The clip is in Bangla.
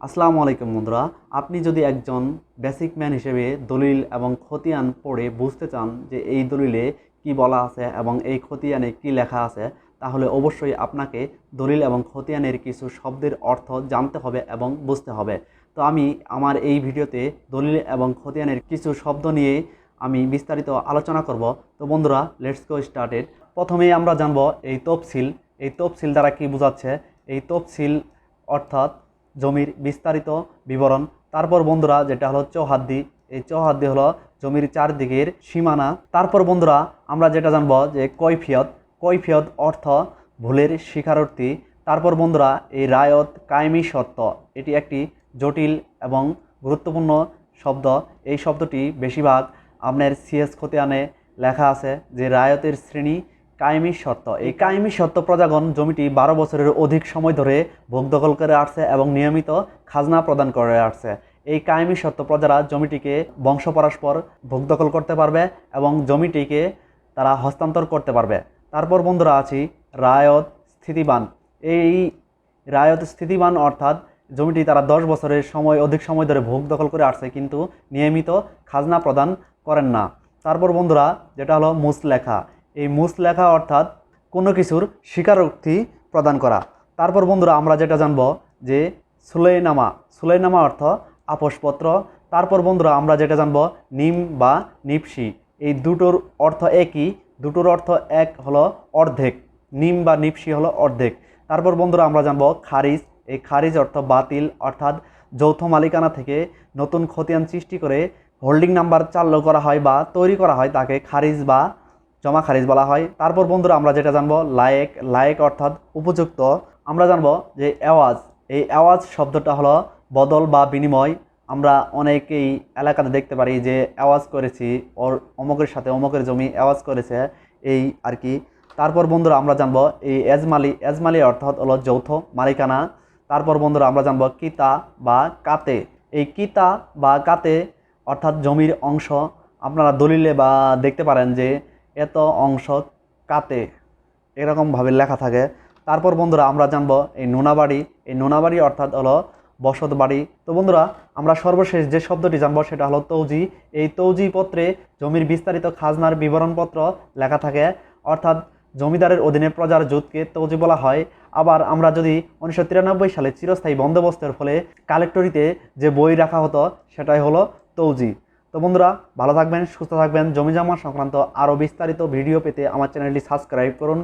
আসসালামু আলাইকুম বন্ধুরা, আপনি যদি একজন বেসিক ম্যান হিসেবে দলিল এবং খতিয়ান পড়ে বুঝতে চান যে এই দলিলে কি বলা আছে এবং এই খতিয়ানে কি লেখা আছে, তাহলে অবশ্যই আপনাকে দলিল এবং খতিয়ানের কিছু শব্দের অর্থ জানতে হবে এবং বুঝতে হবে। তো আমি আমার এই ভিডিওতে দলিল এবং খতিয়ানের কিছু শব্দ নিয়ে আমি বিস্তারিত আলোচনা করব। তো বন্ধুরা লেটস গো স্টার্টেড প্রথমেই আমরা জানব এই তফসিল। এই তফসিল দ্বারা কি বোঝাচ্ছে? এই তফসিল অর্থাৎ জমির বিস্তারিত বিবরণ। তারপর বন্ধুরা, যেটা হলো চৌহাদ্দি, এই চৌহাদ্দি হলো জমির চারদিকের সীমানা। তারপর বন্ধুরা, আমরা যেটা জানব যে কৈফিয়ত কৈফিয়ত অর্থ ভুলের স্বীকারোক্তি। তারপর বন্ধুরা, এই রায়ত কায়েমি সত্য, এটি একটি জটিল এবং গুরুত্বপূর্ণ শব্দ। এই শব্দটি বেশিরভাগ আপনার সিএস খতিয়ানে লেখা আছে যে রায়তের শ্রেণি কায়েমি সত্ত্ব এই কায়েমি সত্ত্ব প্রজাগণ জমিটি বারো বছরের অধিক সময় ধরে ভোগ দখল করে আসছে এবং নিয়মিত খাজনা প্রদান করে আসছে। এই কায়েমি সত্ত্ব প্রজারা জমিটিকে বংশ পরস্পর ভোগ দখল করতে পারবে এবং জমিটিকে তারা হস্তান্তর করতে পারবে। তারপর বন্ধুরা আছি রায়ত স্থিতিবান। এই রায়ত স্থিতিবান অর্থাৎ জমিটি তারা দশ বছরের সময় অধিক সময় ধরে ভোগ দখল করে আসছে কিন্তু নিয়মিত খাজনা প্রদান করেন না। তারপর বন্ধুরা যেটা হলো মুসলেখা। এই মুসলেখা অর্থাৎ কোনো কিছুর স্বীকারোক্তি প্রদান করা। তারপর বন্ধুরা, আমরা যেটা জানব যে সুলেইনামা সুলেইনামা অর্থ আপোষপত্র। তারপর বন্ধুরা, আমরা যেটা জানব নিম বা নিপসি। এই দুটোর অর্থ একই, দুটোর অর্থ এক হলো অর্ধেক। নিম বা নিপসি হলো অর্ধেক। তারপর বন্ধুরা, আমরা জানব খারিজ। এই খারিজ অর্থ বাতিল, অর্থাৎ যৌথ মালিকানা থেকে নতুন খতিয়ান সৃষ্টি করে হোল্ডিং নাম্বার চালু করা হয় বা তৈরি করা হয়, তাকে খারিজ বা জমা খারিজ বলা হয়। তারপর বন্ধুরা আমরা যেটা জানব, লায়েক লায়েক অর্থাৎ উপযুক্ত। আমরা জানব যে আওয়াজ, এই আওয়াজ শব্দটা হলো বদল বা বিনিময়। আমরা অনেকেই এলাকাতে দেখতে পারি যে আওয়াজ করেছি, ওর অমকের সাথে অমকের জমি আওয়াজ করেছে, এই আর কি। তারপর বন্ধুরা আমরা জানব এই এজমালি এজমালি অর্থাৎ হলো যৌথ মালিকানা। তারপর বন্ধুরা আমরা জানব কিতা বা কাতে। এই কিতা বা কাতে অর্থাৎ জমির অংশ, আপনারা দলিলে বা দেখতে পারেন যে এত অংশ কাতে এরকমভাবে লেখা থাকে। তারপর বন্ধুরা আমরা জানব এই নোনাবাড়ি। এই নোনাবাড়ি অর্থাৎ হলো বসত বাড়ি। তো বন্ধুরা, আমরা সর্বশেষ যে শব্দটি জানব সেটা হলো তৌজি। এই তৌজি পত্রে জমির বিস্তারিত খাজনার বিবরণপত্র লেখা থাকে। অর্থাৎ জমিদারের অধীনে প্রজার জুতকে তৌজি বলা হয়। আবার আমরা যদি উনিশশো তিরানব্বই সালে চিরস্থায়ী বন্দোবস্তের ফলে কালেক্টরিতে যে বই রাখা হতো, সেটাই হলো তৌজি। তো বন্ধুরা, ভালো থাকবেন, সুস্থ থাকবেন। জমি জমা সংক্রান্ত আরও বিস্তারিত ভিডিও পেতে আমার চ্যানেলটি সাবস্ক্রাইব করুন।